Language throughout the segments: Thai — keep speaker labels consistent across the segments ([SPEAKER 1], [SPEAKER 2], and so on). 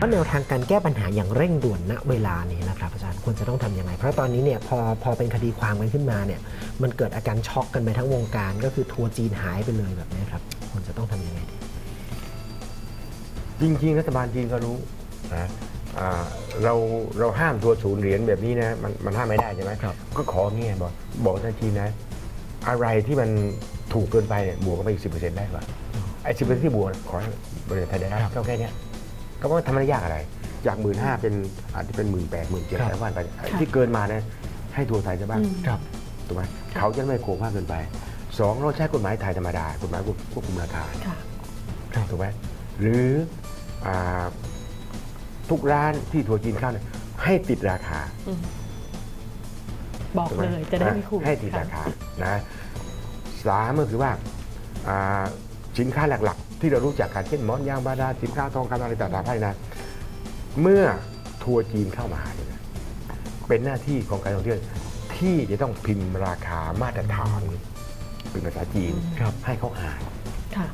[SPEAKER 1] ว่าแนวทางการแก้ปัญหาอย่างเร่งด่วนณเวลานี้นะครับอาจารย์ควรจะต้องทำยังไง เพราะตอนนี้เนี่ยพอพอเป็นคดีความกันขึ้นมาเนี่ยมันเกิดอาการช็อกกันไปทั้งวงการ ก็คือทัวร์จีนหายไปเลยแบบนี้ครับควรจะต้องทำยังไงดี
[SPEAKER 2] จริงๆรัฐบาลจีนก็รู้นะอ่าเราเราห้ามตัวศูนย์เหรียญแบบนี้นะมันมันห้ามไม่ได้ใช่ไหม
[SPEAKER 1] ครับ
[SPEAKER 2] ก็ขอเงี้ยบอกบอกทางจีนนะ อะไรที่มันถูกเกินไปเนี่ยบวกเข้าไปอีกสิบเปอร์เซ็นต์ได้ป่ะไอ้สิบเปอร์เซ็นต์ที่บวกขอให้บริษัทไทยได้รับเท่าแค่เนี้ย ก็ว่าทำไม่ได้ยากอะไร จากหมื่นห้าเป็นอาจจะเป็นหมื่นแปดหมื่นเจ็ด
[SPEAKER 1] ครับ
[SPEAKER 2] แล้วว่าไปไอ้ที่เกินมาเนี่ยให้ทัวร์ไทยจะบ้าง
[SPEAKER 3] อืม
[SPEAKER 1] ครับ
[SPEAKER 2] ถูกไหมเขาจะไม่โกงมากเกินไปสองเราใช้กฎหมายไทยธรรมดากฎหมายควบคุมราคา
[SPEAKER 3] ค่ะ
[SPEAKER 1] ครับ
[SPEAKER 2] ถูกไหมหรืออาทุกร้านที่ทัวร์จีนเข้าเนี่ยให้ติดราคา
[SPEAKER 3] อืมบอก
[SPEAKER 2] ถูกไหม
[SPEAKER 3] เลยจะได้ไม่ขู่
[SPEAKER 2] ให้ติดราคานะสามก็คือว่าอ่าสินค้าหลักๆ ที่เรารู้จักกันเช่นหมอนยางบาดาลสินค้าทองคำอะไรต่างๆให้นะ เมื่อทัวร์จีนเข้ามาเนี่ยนะเป็นหน้าที่ของการท่องเที่ยวที่จะต้องพิมพ์ราคามาตรฐานเป็นภาษาจีน
[SPEAKER 1] ครับ
[SPEAKER 2] ให้เขาอ่าน
[SPEAKER 3] ค่ะ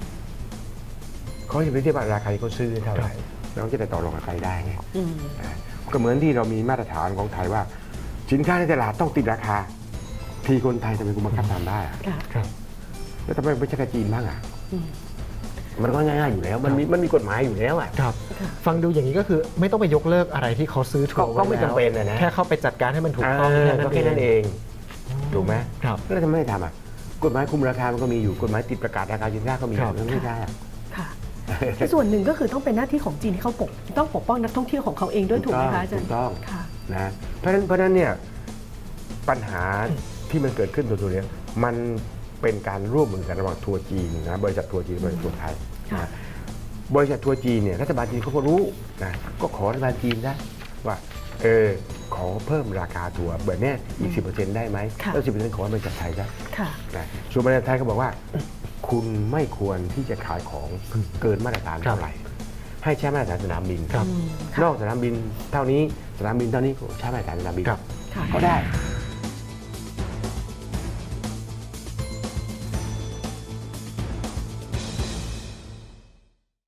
[SPEAKER 2] เขาจะไปเทียบว่าราคาที่เขาซื้อเท่าไหร่เราจะได้ต่อรองกับใครได้ไง
[SPEAKER 3] อืม
[SPEAKER 2] นะก็เหมือนที่เรามีมาตรฐานของไทยว่า สินค้าในตลาดต้องติดราคา ที่คนไทยทำไมกูบังคับทำได้อะ
[SPEAKER 3] ค่ะ
[SPEAKER 1] ครับ
[SPEAKER 2] แล้วทำไมไม่ใช่กับจีนบ้างอะ
[SPEAKER 3] อื ม
[SPEAKER 2] มันก็ง่ายๆอยู่แล้วมันมีมันมีกฎหมายอยู่แล้วอะ
[SPEAKER 1] ครับ
[SPEAKER 3] ค่ะ
[SPEAKER 1] ฟังดูอย่างนี้ก็คือไม่ต้องไปยกเลิกอะไรที่เขาซื้อทัวร์
[SPEAKER 2] ก็ก็ไม่
[SPEAKER 1] ว้แล้ว
[SPEAKER 2] จำเป็นนะนะ
[SPEAKER 1] แค่เข้าไปจัดการให้มันถูกต้อง
[SPEAKER 2] เออ
[SPEAKER 1] แค่
[SPEAKER 2] ก็
[SPEAKER 1] นั้น
[SPEAKER 2] แค่นั้น
[SPEAKER 1] เอ
[SPEAKER 2] เองงถูกไหม
[SPEAKER 1] ครับ
[SPEAKER 2] แล้วทำไมไม่ทำอะกฎหมายคุมราคามันก็มีอยู่กฎหมายติดประกาศราคาสินค้าก็มีอ
[SPEAKER 1] ครั
[SPEAKER 2] ยู่
[SPEAKER 1] บ
[SPEAKER 2] แล้วไม่ได้อะ
[SPEAKER 3] ค่ะแต่ส่วนหนึ่งก็คือต้องเป็นหน้าที่ของจีนที่เขาปกต้องปกป้องนักท่องเที่ยวของเขาเองด้วยถูกไหมคะอาจาร
[SPEAKER 2] ถู
[SPEAKER 3] ย์
[SPEAKER 2] กต้อง
[SPEAKER 3] ค่ะ
[SPEAKER 2] นะเพราะฉะนั้นเพราะฉะนั้นเนี่ยปัญหาที่มันเกิดขึ้นตัวตัวเนี้ยมัน เป็นการร่วมมือกันระหว่างทัวร์จีนนะบริษัททัวร์จีนบริษัททัวร์ไทย
[SPEAKER 3] ค่ะ
[SPEAKER 2] นะบริษัททัวร์จีนเนี่ยรัฐบาลจีนเขาก็รู้นะก็ขอรัฐบาลจีนนะว่าเออขอเพิ่มราคาทัวร์แบบเนี้ยอีกสิได้ไหม
[SPEAKER 3] ค่ะ
[SPEAKER 2] แล้วสิบเปอร์เซ็นต์ขอบริษัทไทยนะ
[SPEAKER 3] ค่ะ
[SPEAKER 2] นะส่วนบริษัทไทยก็บอกว่า คุณไม่ควรที่จะขายของเกินมาตรฐานเท่าไหร่ ให้ใช้มาตรฐานสนามบิน
[SPEAKER 1] ครับ
[SPEAKER 3] อืม
[SPEAKER 2] นอกสนามบินเท่านี้สนามบินเท่านี้ก็ใช้มาตรฐานสนามบิน
[SPEAKER 1] ครับ
[SPEAKER 3] ค่ะ
[SPEAKER 2] ก็ได้